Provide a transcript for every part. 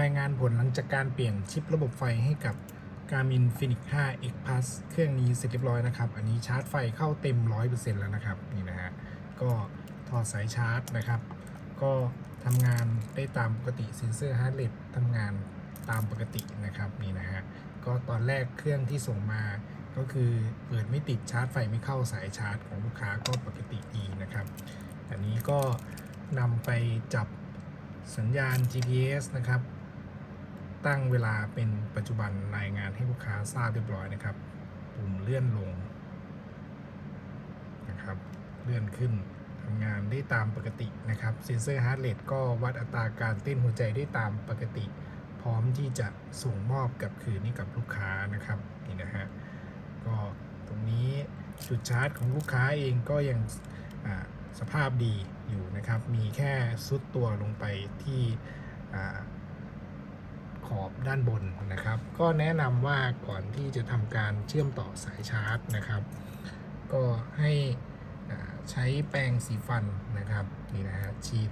รายงานผลหลังจากการเปลี่ยนชิประบบไฟให้กับ Garmin Fenix 5 X Plus เครื่องนี้เสร็จเรียบร้อยนะครับ อันนี้ชาร์จไฟเข้าเต็ม 100%แล้วนะครับ นี่นะฮะ ก็ถอดสายชาร์จนะครับ ก็ทำงานได้ตามปกติเซนเซอร์ฮาร์ดเรททำงานตามปกตินะครับ นี่นะฮะ ก็ตอนแรกเครื่องที่ส่งมาก็คือเปิดไม่ติดชาร์จไฟไม่เข้าสายชาร์จของลูกค้าก็ปกติดีนะครับ อันนี้ก็นำไปจับสัญญาณ GPS นะครับ ตั้งเวลาเป็นปัจจุบันรายงานให้ลูกค้าทราบเรียบร้อยนะครับ ปุ่มเลื่อนลงนะครับ เลื่อนขึ้นทำงานได้ตามปกตินะครับ เซนเซอร์ฮาร์ดเรทก็วัดอัตราการเต้นหัวใจได้ตามปกติ พร้อมที่จะส่งมอบกับคืนนี้กับลูกค้านะครับนี่นะฮะก็ตรงนี้จุดชาร์จของลูกค้าเองก็ยังอ่าสภาพดีอยู่นะครับ มีแค่ซุดตัวลงไปที่อ่า ขอบด้านบนนะครับ ก็แนะนำว่าก่อนที่จะทำการเชื่อมต่อสายชาร์จนะครับ ก็ให้ใช้แปรงสีฟันนะครับนี่นะฮะฉีด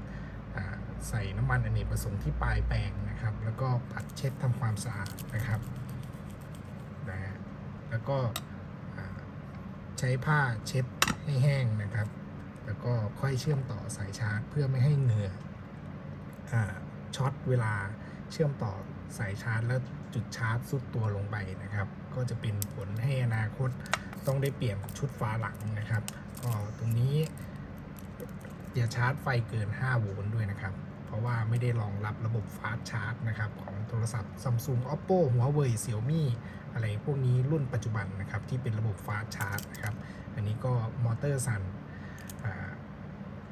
ใส่น้ำมันอเนกประสงค์ที่ปลายแปรงนะครับ แล้วก็ปัดเช็ดทำความสะอาดนะครับนะฮะแล้วก็ใช้ผ้าเช็ดให้แห้งนะครับ แล้วก็ค่อยเชื่อมต่อสายชาร์จ เพื่อไม่ให้เหงื่ออช็อตเวลา เชื่อมต่อสายชาร์จแล้วจุดชาร์จสุดตัวลงไปนะครับ ก็จะเป็นผลให้อนาคตต้องได้เปลี่ยนชุดฟ้าหลังนะครับ ก็ตรงนี้อย่าชาร์จไฟเกิน 5 โวลต์ด้วยนะครับ เพราะว่าไม่ได้รองรับระบบฟาสชาร์จนะครับ ของโทรศัพท์ Samsung Oppo Huawei Xiaomi อะไรพวกนี้รุ่นปัจจุบันนะครับ ที่เป็นระบบฟาสชาร์จนะครับ อันนี้ก็มอเตอร์สั่น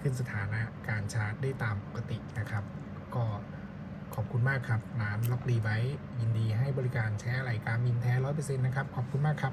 ขึ้นสถานะการชาร์จได้ตามปกตินะครับ คุณมากครับร้านล็อกรีไว้ยินดีให้บริการใช้อะไรการมินแท้ร้อยเปอร์เซ็นต์นะครับ ขอบคุณมากครับ